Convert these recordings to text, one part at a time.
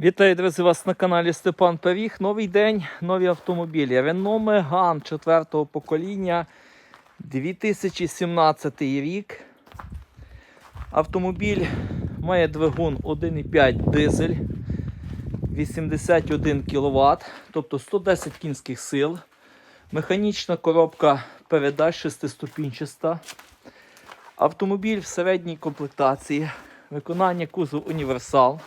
Вітаю, друзі, вас на каналі Степан Пиріг. Новий день, нові автомобілі. Renault Megane 4 покоління 2017 рік. Автомобіль має двигун 1,5 дизель, 81 кВт, тобто 110 кінських сил. Механічна коробка передач шестиступінчаста. Автомобіль в середній комплектації. Виконання кузов універсал.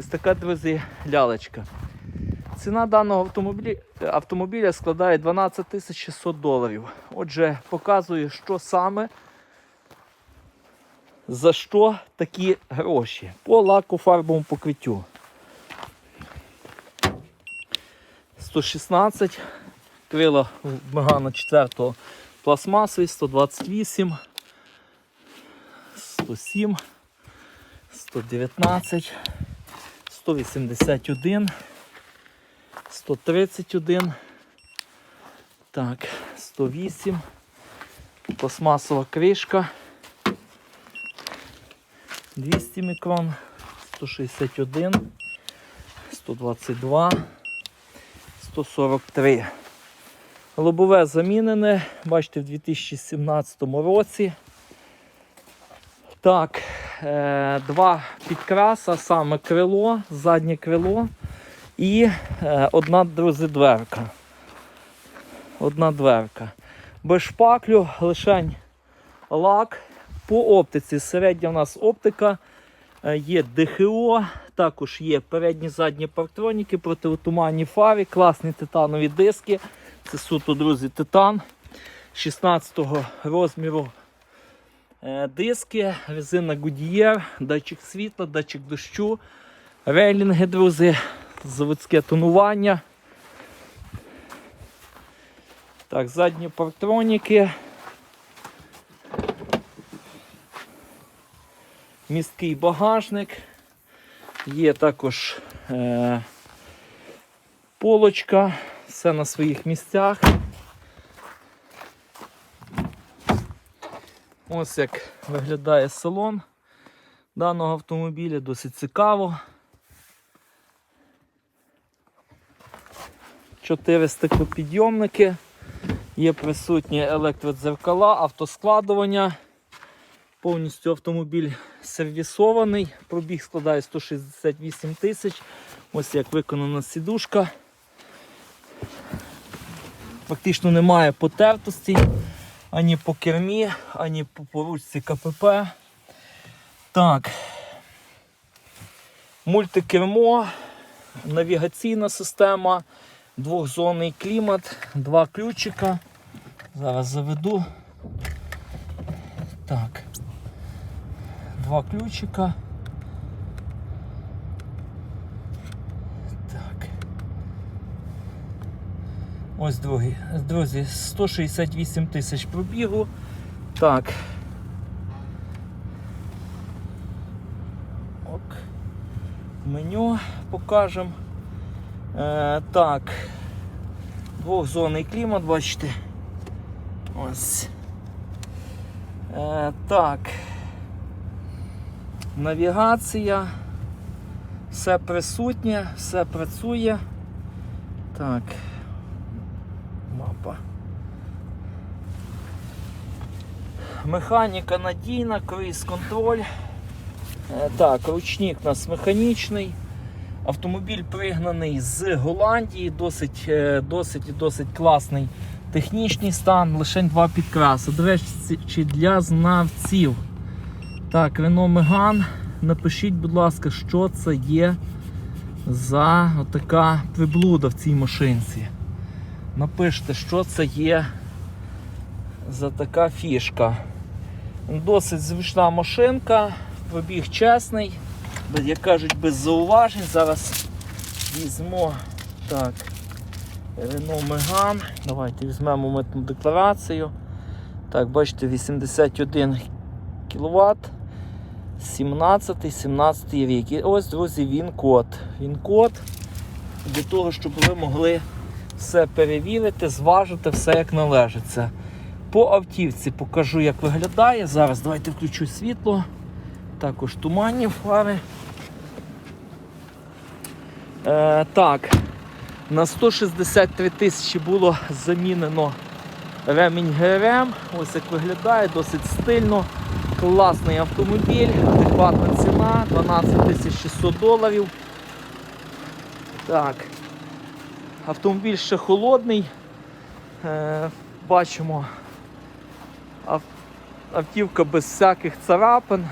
Ось така, друзі, лялечка. Ціна даного автомобіля, складає 12 тисяч 600 доларів. Отже, показую, що саме, за що такі гроші. По лакофарбовому покриттю. 116, крила Мегана 4 пластмасові, 128, 107, 119. 181, 131, так, 108, пластмасова кришка, 200 мікрон, 161, 122, 143. Лобове замінене, бачите, в 2017 році. Так, два підкраса, саме крило, заднє крило і е, одна дверка. Одна дверка. Без шпаклю, лишень лак. По оптиці середня у нас оптика, е, є ДХО, також є передні задні парктроніки, противотуманні фари, класні титанові диски. Це суто, друзі, титан 16 розміру Е, диски, резина Goodyear, датчик світла, датчик дощу, рейлінги, друзі, заводське тонування. Так, задні парктроніки. Місткий багажник. Є також е, полочка, все на своїх місцях. Ось як виглядає салон даного автомобіля, досить цікаво. Чотири стеклопідйомники, є присутні електродзеркала, автоскладування. Повністю автомобіль сервісований, пробіг складає 168 тисяч. Ось як виконана сідушка. Фактично немає потертостей ані по кермі, ані по поручці КПП. Так. Мультикермо, навігаційна система, двохзонний клімат, два ключика. Зараз заведу. Так. Два ключика. Ось. Друзі, 168 тисяч пробігу. Так. Ок. Меню покажемо. Е, так. Двохзонний клімат, бачите. Ось. Е, так. Навігація. Все присутнє, все працює. Так мапа. Механіка надійна, круїз контроль. Е, Так, ручник у нас механічний. Автомобіль пригнаний з Голландії, досить е, досить досить класний технічний стан, лише два підкраси. До речі, для знавців. Так, Renault Megane. Напишіть, будь ласка, що це є за така приблуда в цій машинці. Напишіть, що це є за така фішка. Досить звична машинка, пробіг чесний, як кажуть, без зауважень. Зараз візьмо так, Renault Megane. Давайте візьмемо митну декларацію. Так, бачите, 81 кВт. 17-17 рік. І ось, друзі, він код. Він код для того, щоб ви могли все перевірити, зважити, все як належиться. По автівці покажу, як виглядає. Зараз давайте включу світло. Також туманні фари. Е, так, на 163 тисячі було замінено ремінь ГРМ. Ось як виглядає, досить стильно. Класний автомобіль, адекватна ціна, 12 600 доларів. Так. Автомобіль ще холодний. Е, бачимо ав- автівка без всяких царапин.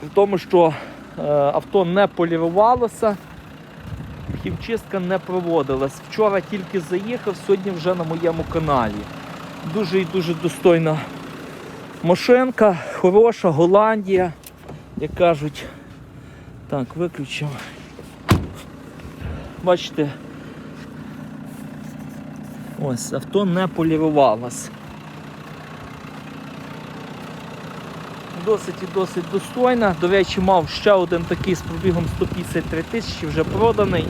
При тому, що е, авто не полірувалося, хімчистка не проводилась. Вчора тільки заїхав, сьогодні вже на моєму каналі. Дуже і дуже достойна машинка, хороша, Голландія, як кажуть. Так, виключимо. Бачите, ось авто не полірувалось. Досить і досить достойна. До речі, мав ще один такий з пробігом 153 тисячі, вже проданий.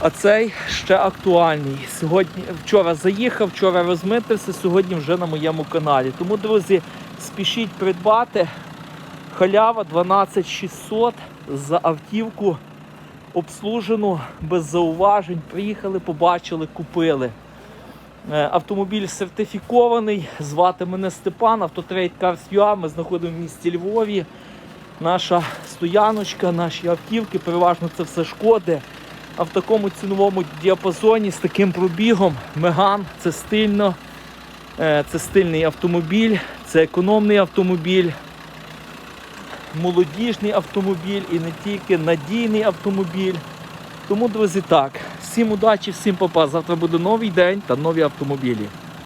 А цей ще актуальний. Сьогодні, вчора заїхав, вчора розмитився, сьогодні вже на моєму каналі. Тому, друзі, спішіть придбати. Халява 12600 за автівку обслужену без зауважень. Приїхали, побачили, купили. Е, Автомобіль сертифікований. Звати мене Степан, Автотрейд Cars UA. Ми знаходимо в місті Львові. Наша стояночка, наші автівки, переважно це все шкоди. А в такому ціновому діапазоні з таким пробігом Меган це стильно. Е, Це стильний автомобіль, це економний автомобіль, молодіжний автомобіль і не тільки надійний автомобіль. Тому, друзі, так. Всім удачі, всім папа. Завтра буде новий день та нові автомобілі.